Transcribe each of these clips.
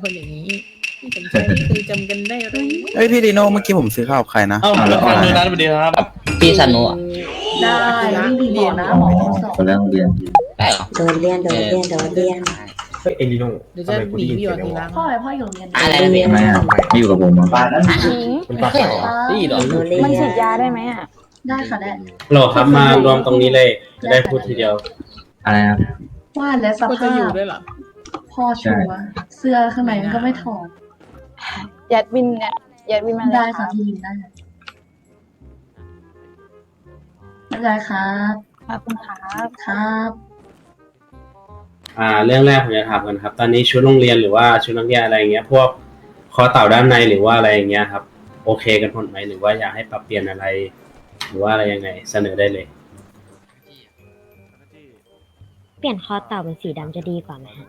เป็นคนอย่างนี้พี่สมชายนี่คือจำกันได้หรือเฮ้ยพี่ดีโน่เมื่อกี้ผมซื้อข้าวกับใครนะเอ้าอะแล้แล้ววทาอะงไรนู้นนะนั้นสวัสดีครับพี่สนุอะได้ไม่มีบอกนะหมอสอบคนแรกเรียนได้เหรอโดนเรียนโดนเรียนโดนเรียนเฮ้ยเอ็นดิโน่เดี๋ยวจะหนีพี่หยอดทีหลังพ่อไปพ่ออยู่โรงเรียนอะไรนะพี่ไม่เอาไม่อยู่กับผมบ้านนั้นคุณป้าเคยเหรอนี่เหรอโดนเรียนมันฉีดยาได้ไหมอะได้ค่ะได้โหลครับมารวมตรงนี้เลยจะได้พูดทีเดียวอะไรนะว่าและสก็จะภาอยู่พด้วยเหรอ พ่อชัวร์เสื้อข้างในมันก็ไม่ถอดยัดวินเนี่ยยัดวินมาเลยได้ค่ะพี่ลินได้ไม่ได้ครับขอบคุณครับครับอ่า เรื่องแรกผมจะถามกันครับ ตอนนี้ชุดโรงเรียนหรือว่าชุดนักเรียนอะไรอย่างเงี้ย พวกคอเต่าด้านในหรือว่าอะไรอย่างเงี้ยครับ โอเคกันหมดไหมหรือว่าอยากให้ปรับเปลี่ยนอะไร หรือว่าอะไรยังไง เสนอได้เลย เปลี่ยนคอเต่าเป็นสีดำจะดีกว่าไหมฮะ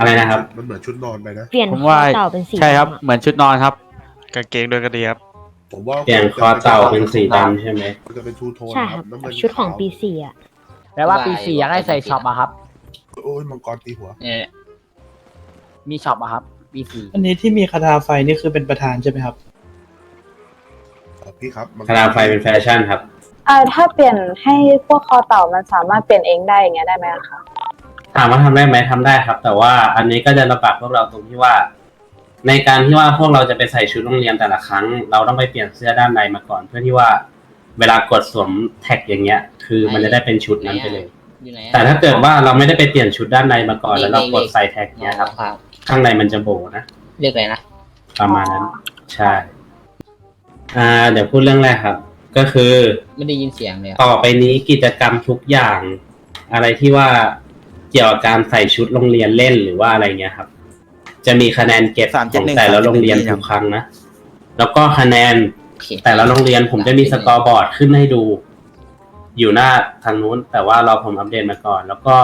อะไรนะครับ มันเหมือนชุดนอนไปนะ เปลี่ยนผมคอว่า เต่าเป็นสีใช่ครับดำอะเหมือนชุดนอนครับ กางเกงด้วยก็ดีครับ ผมว่าเปลี่ยนคอเต่าเป็นสีดำใช่ไหมมันจะเป็นทูโทนใช่ครับ น้ำเงินชุดของปีสี่อะ แปลว่าปีสี่อยากให้ใส่ช็อปอะครับ โอ้ยมังกรตีหัว เนี่ยมีช็อปอะครับปีสี่อันนี้ที่มีคาถาไฟนี่คือเป็นประธานใช่ไหมครับเอ่อพี่ครับมังกคาราไฟเป็นแฟชั่นครับ อ่าถ้าเปลี่ยนให้พวกคอเต่ามันสามารถเปลี่ยนเองได้อย่างเงี้ยได้ไหมอะคะ ถามว่าทำได้ไหมทำได้ครับ แต่ว่าอันนี้ก็จะลำบากพวกเราตรงที่ว่า ในการที่ว่าพวกเราจะไปใส่ชุดโรงเรียนแต่ละครั้ง เราต้องไปเปลี่ยนเสื้อด้านในมาก่อน เพื่อที่ว่าเวลากดสวมแท็กอย่างเงี้ย คือมันจะได้เป็นชุดนั้นไปเลยอยู่ไหนอะแต่ถ้าเกิดว่าเราไม่ได้ไปเปลี่ยนชุดด้านในมาก่อน แล้วเรากดใส่แท็กเนี้ยครับครับข้างในมันจะโบนะเรียกอะไรนะประมาณนั้น ใช่อ่า เดี๋ยวพูดเรื่องแรกครับ ก็คือไม่ได้ยินเสียงเลยอะต่อไปนี้กิจกรรมทุกอย่าง อะไรที่ว่า เกี่ยวกับการใส่ชุดโรงเรียนเล่นหรือว่าอะไรเงี้ยครับ จะมีคะแนนเก็บของแต่ละโรงเรียนทุกครั้งนะ แล้วก็คะแนนโอเคแต่ละโรงเรียนผมจะมีสกอร์บอร์ดขึ้นให้ดู อยู่หน้าทางนู้น แต่ว่าเราผมอัปเดตมาก่อน แล้วก็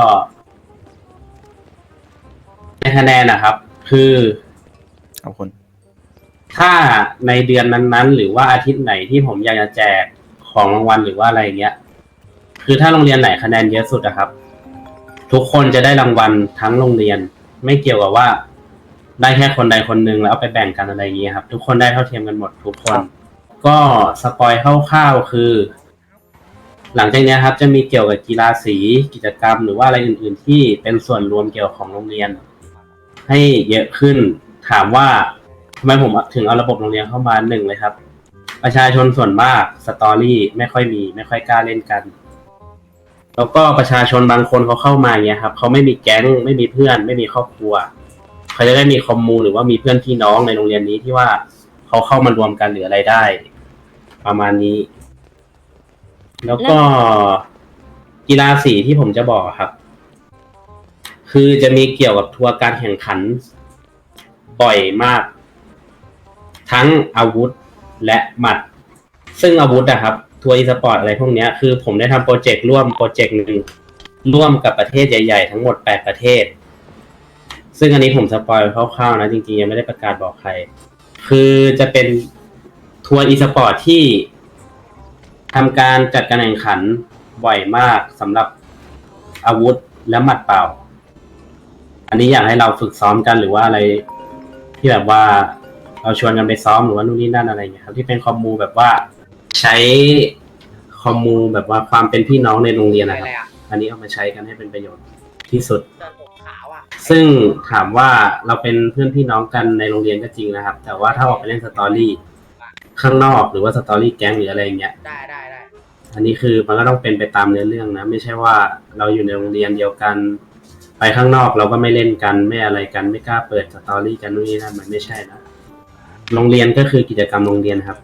ในคะแนนนะครับ คือขอบคุณ ถ้าในเดือนนั้นๆ หรือว่าอาทิตย์ไหนที่ผมอยากจะแจกของรางวัลหรือว่าอะไรเงี้ย คือถ้าโรงเรียนไหนคะแนนเยอะสุดอะครับ ทุกคนจะได้รางวัลทั้งโรงเรียน ไม่เกี่ยวกับว่า ได้แค่คนใดคนหนึ่งแล้วเอาไปแบ่งกันอะไรอย่างเงี้ยครับ ทุกคนได้เท่าเทียมกันหมดทุกคน ก็สปอยคร่าวๆคือ หลังจากเนี้ยครับ จะมีเกี่ยวกับกีฬาสีกิจกรรม หรือว่าอะไรอื่น ๆ ที่เป็นส่วนรวมเกี่ยวของโรงเรียน ให้เยอะขึ้นถามว่าทำไมผมถึงเอาระบบโรงเรียนเข้ามาหนึ่งเลยครับ ประชาชนส่วนมากสตอรี่ไม่ค่อยมี ไม่ค่อยกล้าเล่นกัน แล้วก็ประชาชนบางคนเขาเข้ามาเงี้ยครับเขาไม่มีแก๊งไม่มีเพื่อน ไม่มีครอบครัวเขาจะได้มีคอมมูหรือว่ามีเพื่อนพี่น้องในโรงเรียนนี้ที่ว่าเขาเข้ามารวมกันหรืออะไรได้ ประมาณนี้ แล้วก็กีฬาสีที่ผมจะบอกครับ คือจะมีเกี่ยวกับทัวร์การแข่งขันบ่อยมาก ทั้งอาวุธและหมัด ซึ่งอาวุธอะครับ ทัวร์อีสปอร์ตอะไรพวกเนี้ยคือผมได้ทำโปรเจกต์ร่วมโปรเจกต์หนึ่งร่วมกับประเทศใหญ่ๆ ทั้งหมดแปดประเทศ ซึ่งอันนี้ผมสปอยคร่าวๆนะ จริงๆ ยังไม่ได้ประกาศบอกใคร คือจะเป็นทัวร์อีสปอร์ตที่ทำการจัดการแข่งขันบ่อยมากสำหรับอาวุธและหมัดเป่า อันนี้อยากให้เราฝึกซ้อมกันหรือว่าอะไรที่แบบว่าเราชวนกันไปซ้อมหรือว่านู่นนี่นั่นอะไรอย่างเงี้ยครับที่เป็นคอมมูแบบว่า ใช้คอมมูแบบว่าความเป็นพี่น้องในโรงเรียนนะครับอันนี้เอามาใช้กันให้เป็นประโยชน์ที่สุดซึ่งถามว่าเราเป็นเพื่อนพี่น้องกันในโรงเรียนก็จริงนะครับ แต่ว่าถ้าออกไปเล่นสตอรี่ข้างนอกหรือว่าสตอรี่แก๊งหรืออะไรอย่างเงี้ย ได้ได้ได้อันนี้คือมันก็ต้องเป็นไปตามเนื้อเรื่องนะ ไม่ใช่ว่าเราอยู่ในโรงเรียนเดียวกัน ไปข้างนอกเราก็ไม่เล่นกันไม่อะไรกัน ไม่กล้าเปิดสตอรี่กันนู่นนี่นั่นมันไม่ใช่นะโรงเรียนก็คือกิจกรรมโรงเรียนครับ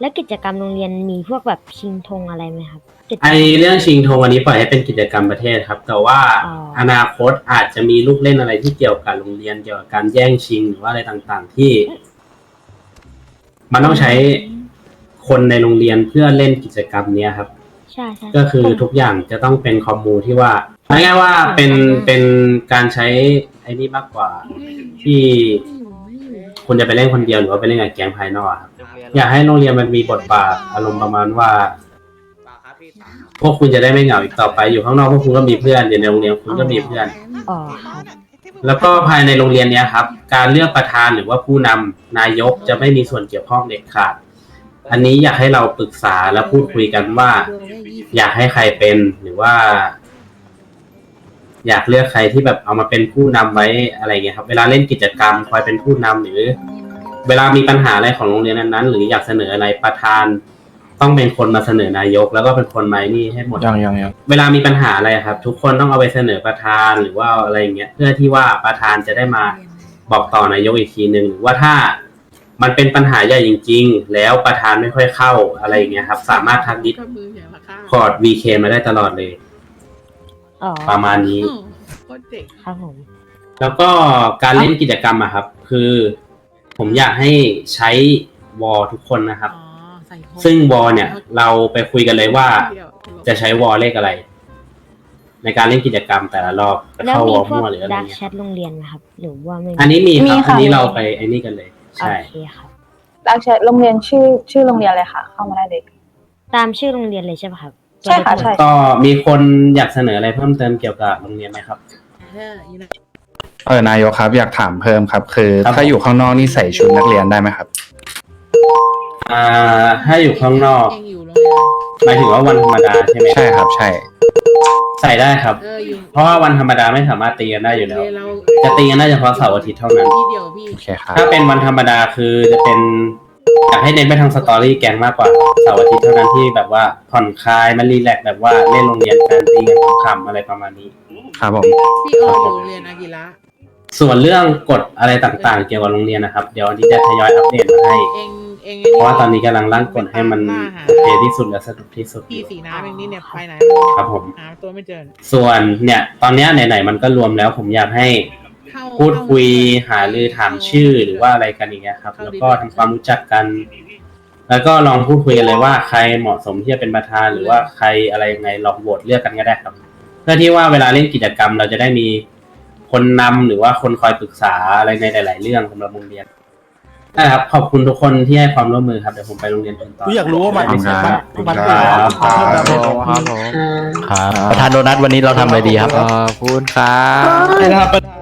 แล้วกิจกรรมโรงเรียนมีพวกแบบชิงธงอะไรไหมครับกิจกรไอรม เรื่องชิงธงอันนี้ปล่อยให้เป็นกิจกรรมประเทศครับ แต่ว่าอ๋ออนาคตอาจจะมีลูกเล่นอะไรที่เกี่ยวกับโรงเรียนเกี่ยวกับการแย่งชิงหรือว่าอะไรต่างๆ ที่ มันต้องใช้คนในโรงเรียนเพื่อเล่นกิจกรรมเนี้ยครับ ใช่ใช่ก็คือทุกอย่างจะต้องเป็นคอมมูที่ว่าง่ายๆว่าเป็นเป็นการใช้ไอ้นี่มากกว่าที่ คุณจะไปเล่นคนเดียวหรือว่าไปเล่นกับแก๊งภายนอกอะครับอยากให้โรงเรียนมันมีบทบาทอารมณ์ประมาณว่า พวกคุณจะได้ไม่เหงาอีกต่อไปอยู่ข้างนอกพวกคุณก็มีเพื่อนอยู่ในโรงเรียนคุณก็มีเพื่อน อ๋อครับแล้วก็ภายในโรงเรียนเนี้ยครับ การเลือกประธานหรือว่าผู้นำนายกจะไม่มีส่วนเกี่ยวข้องเด็ดขาด อันนี้อยากให้เราปรึกษาและพูดคุยกันว่า อยากให้ใครเป็นหรือว่า อยากเลือกใครที่แบบเอามาเป็นผู้นำไว้อะไรเงี้ยครับ เวลาเล่นกิจกรรมคอยเป็นผู้นำหรือ เวลามีปัญหาอะไรของโรงเรียนนั้นๆ หรืออยากเสนออะไรประธาน ต้องเป็นคนมาเสนอนายก แล้วก็เป็นคนมานี่ให้หมดยังยังยังเวลามีปัญหาอะไรครับ ทุกคนต้องเอาไปเสนอประธานหรือว่าอะไรอย่างเงี้ยเพื่อที่ว่าประธานจะได้มาบอกต่อนายกอีกทีหนึ่งหรือว่าถ้ามันเป็นปัญหาใหญ่จริง ๆ แล้วประธานไม่ค่อยเข้าอะไรอย่างเงี้ยครับ สามารถทักดิสก็มือเสียราคาพอร์ต VK มาได้ตลอดเลย อ๋อประมาณนี้ อืมโคตรเจ๋งครับผม แล้วก็การเล่นกิจกรรมอะครับ คือ ผมอยากให้ใช้วอลทุกคนนะครับ อ๋อใส่โฮซึ่งวอลเนี่ย เราไปคุยกันเลยว่าจะใช้วอลเลขอะไร ในการเล่นกิจกรรมแต่ละรอบจะแล้วเข้าวมีอลพวกมั่วหรืออะไรดักเงี้ยแชทโรงเรียนไหมครับ หรือว่าไม่มีอันนี้มีมีครับค่ะ อันนี้มีเราไปไอ้นี่กันเลยใช่โอเคครับ ดักแชทโรงเรียนชื่อชื่อโรงเรียนเลยค่ะ เข้ามาได้เลย ตามชื่อโรงเรียนเลยใช่ไหมครับ ใช่ค่ะใช่ก็มีคนอยากเสนออะไรเพิ่มเติมเกี่ยวกับโรงเรียนไหมครับเอออยู่ไหนเออนายกครับอยากถามเพิ่มครับ คือ ครับ ถ้าอยู่ข้างนอกนี่ใส่ชุดนักเรียนได้ไหมครับ อ่าถ้าอยู่ข้างนอกเองอยู่โรงเรียนหมายถึงว่าวันธรรมดาใช่ไหมใช่ครับ ใช่ ใส่ได้ครับ เอออยู่เพราะว่าวันธรรมดาไม่สามารถตีกันได้อยู่แล้ว เรียนเราจะตีกันได้เฉพาะเสาร์อาทิตย์เท่านั้น ที่เดียวพี่ โอเคครับ ถ้าเป็นวันธรรมดาคือจะเป็น อยากให้เน้นไปทางสตอรี่แกงมากกว่าเสาร์อาทิตย์เท่านั้นที่แบบว่าผ่อนคลายมันรีแลกซ์แบบว่าเล่นโรงเรียนการตีกันขำๆอะไรประมาณนี้ ครับผม พี่อออยู่โรงเรียนอากิระส่วนเรื่องกฎอะไรต่างๆ เกี่ยวกับโรงเรียนนะครับ เดี๋ยววันนี้จะทยอยอัปเดตมาให้ เองเองเพราะว่าตอนนี้กำลังร่างกฎให้มันโอเคที่สุดและสนุกที่สุดอพี่ยู่ สีน้ำเองนี่เนี่ยไปไหนครับผม หาตัวไม่เจอ ส่วนเนี่ย ตอนเนี้ยไหนๆมันก็รวมแล้วผมอยากให้เข้า พูดคุยหารือถามชื่อหรือว่าอะไรกันอย่างเงี้ยครับ แล้วก็ทำความรู้จักกัน แล้วก็ลองพูดคุยกันเลยว่าใครเหมาะสมที่จะเป็นประธานหรือว่าใครอะไรยังไงลองโหวตเลือกกันก็ได้ครับ เพื่อที่ว่าเวลาเล่นกิจกรรม เราจะได้มีคนนำหรือว่าคนคอยปรึกษาอะไรในหลาย ๆ เรื่องสำหรับโรงเรียนนะครับขอบคุณทุกคนที่ให้ความร่วมมือครับเดี๋ยวผมไปโรงเรียนอื่นต่อกูอยากรู้ว่ามันขอบคุณครับมันขอบคุณครับเพิ่มเติมให้ผมครับผมประธานโดนัทวันนี้เราทำอะไรดีครับขอบคุณครับ